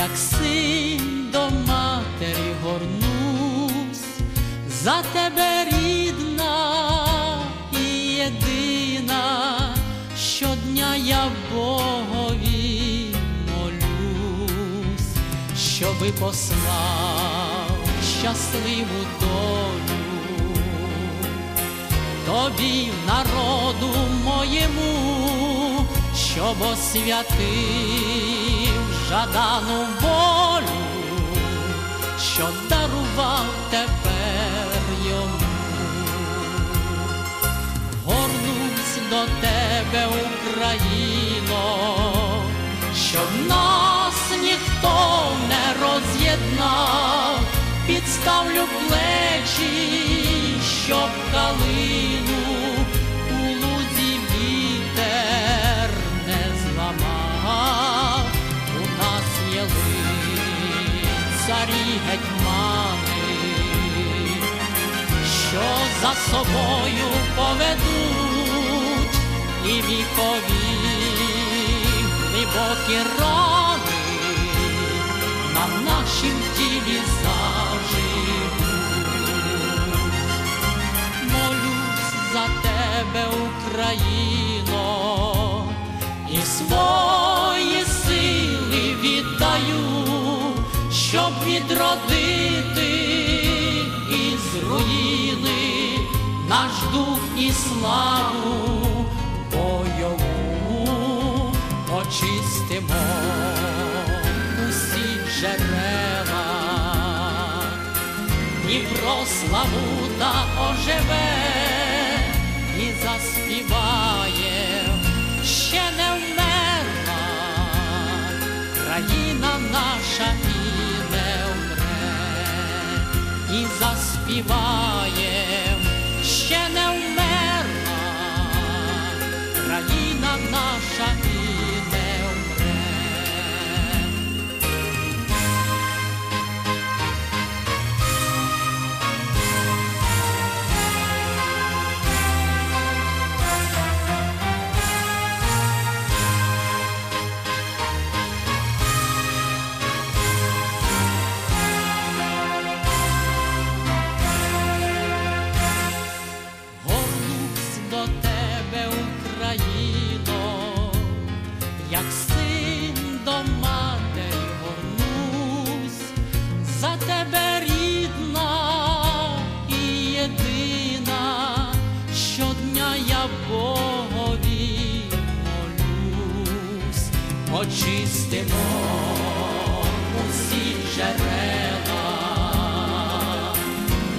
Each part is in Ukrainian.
як син до матері горнусь, за тебе рідна і єдина, щодня я Богові молюсь, щоби послав щасливу долю тобі, народу моєму, щоб освятив жадану волю, що дарував тепер йому. Горнусь до тебе, Україно, щоб нас ніхто не роз'єднав, підставлю плечі, гетьмани, що за собою поведуть і вікові глибокі рани наш дух і славу бойову очистимо усі джерела. Дніпро славута оживе і заспіває, ще не вмерла країна наша і не вмре, і заспіває, очистимо усі джерела.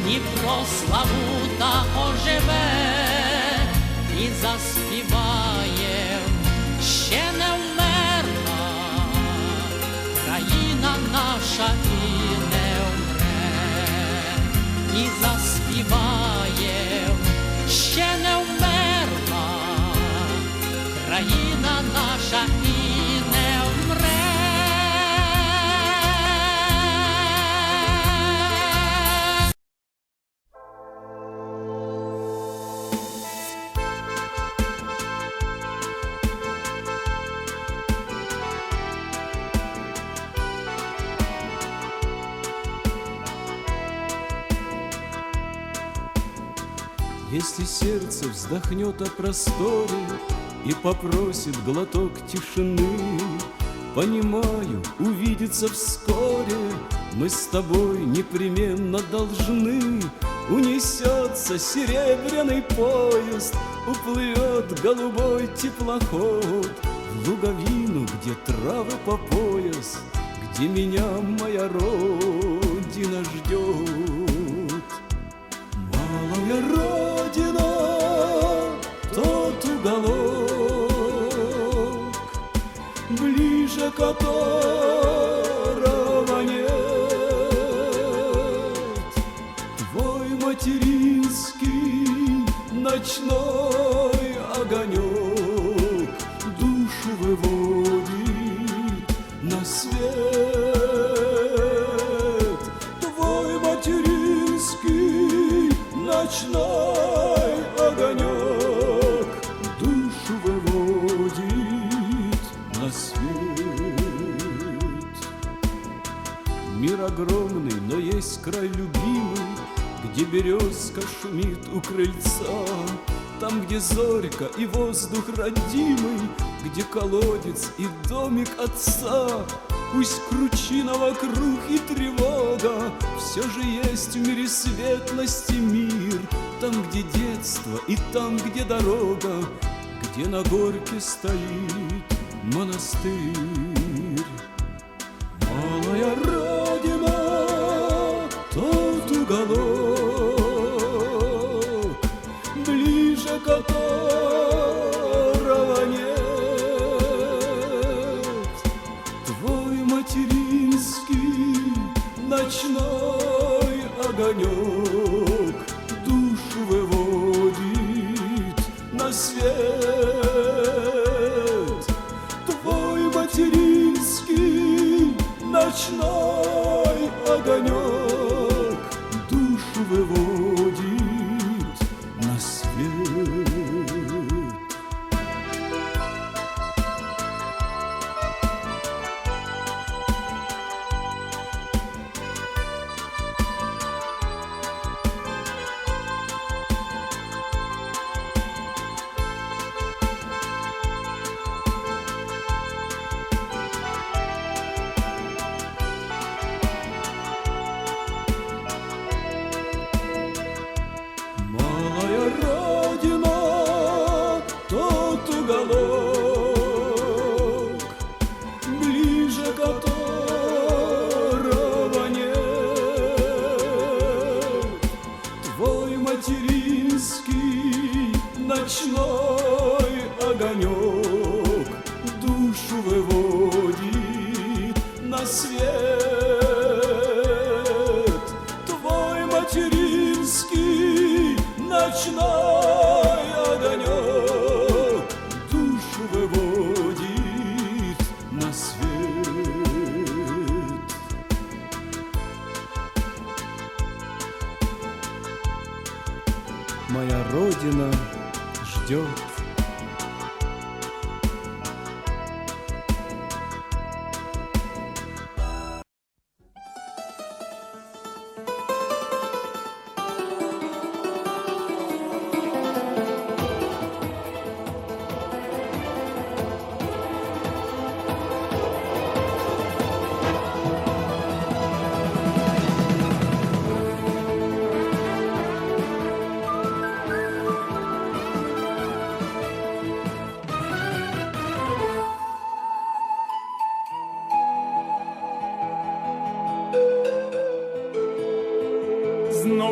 Дніпро славута оживе і заспіває, Если сердце вздохнет о просторе И попросит глоток тишины, Понимаю, увидеться вскоре Мы с тобой непременно должны. Унесется серебряный поезд, Уплывет голубой теплоход В луговину, где травы по пояс, Где меня моя родина ждет. Малая Родина, тот уголок, Ближе которого нет. Твой материнский ночной огонек Душу выводит на свет. Есть край любимый, Где березка шумит у крыльца, Там, где зорька и воздух родимый, Где колодец и домик отца. Пусть кручина вокруг и тревога, Все же есть в мире светлости мир, Там, где детство и там, где дорога, Где на горке стоит монастырь. Свет. Твой материнский ночной огонек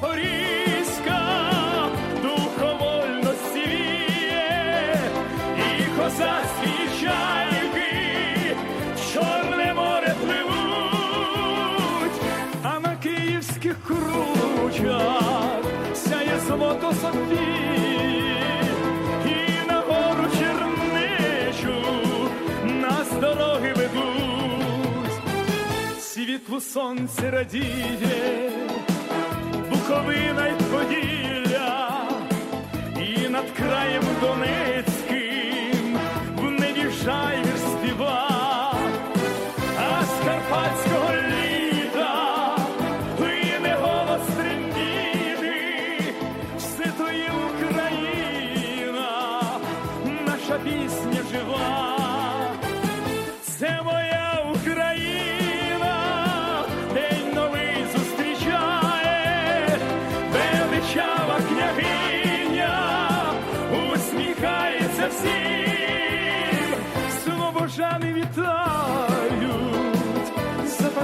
Запорізька, духовольно сіє, і козацькі чайки, Чорне море пливуть, а на київських кручах сяє золото Софії, і на гору чернечу нас дороги ведуть. Світлу сонце радіє, Буковина й Поділля, і над краєм Донецьким в небі жайвір співа, а з карпатського літа лине голос трембіти, все то є Україна, наша пісня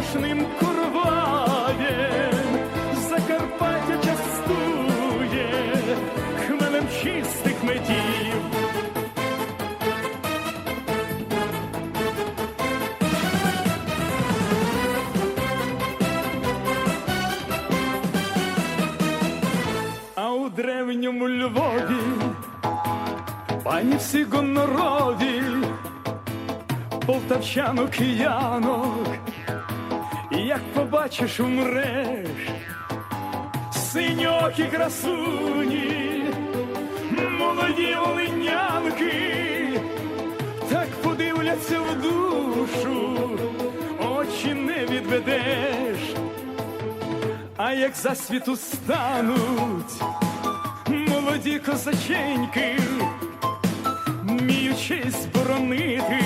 страшним курваєм, Закарпаття частує хмелем чистих метів. А у древньому Львові пані всі гонорові. Полтавчанок і янок як побачиш, умреш, синьокі красуні, молоді оленянки, так подивляться в душу, очі не відведеш, а як засвіту стануть молоді козаченьки, міючись боронити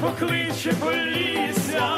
покличе полісся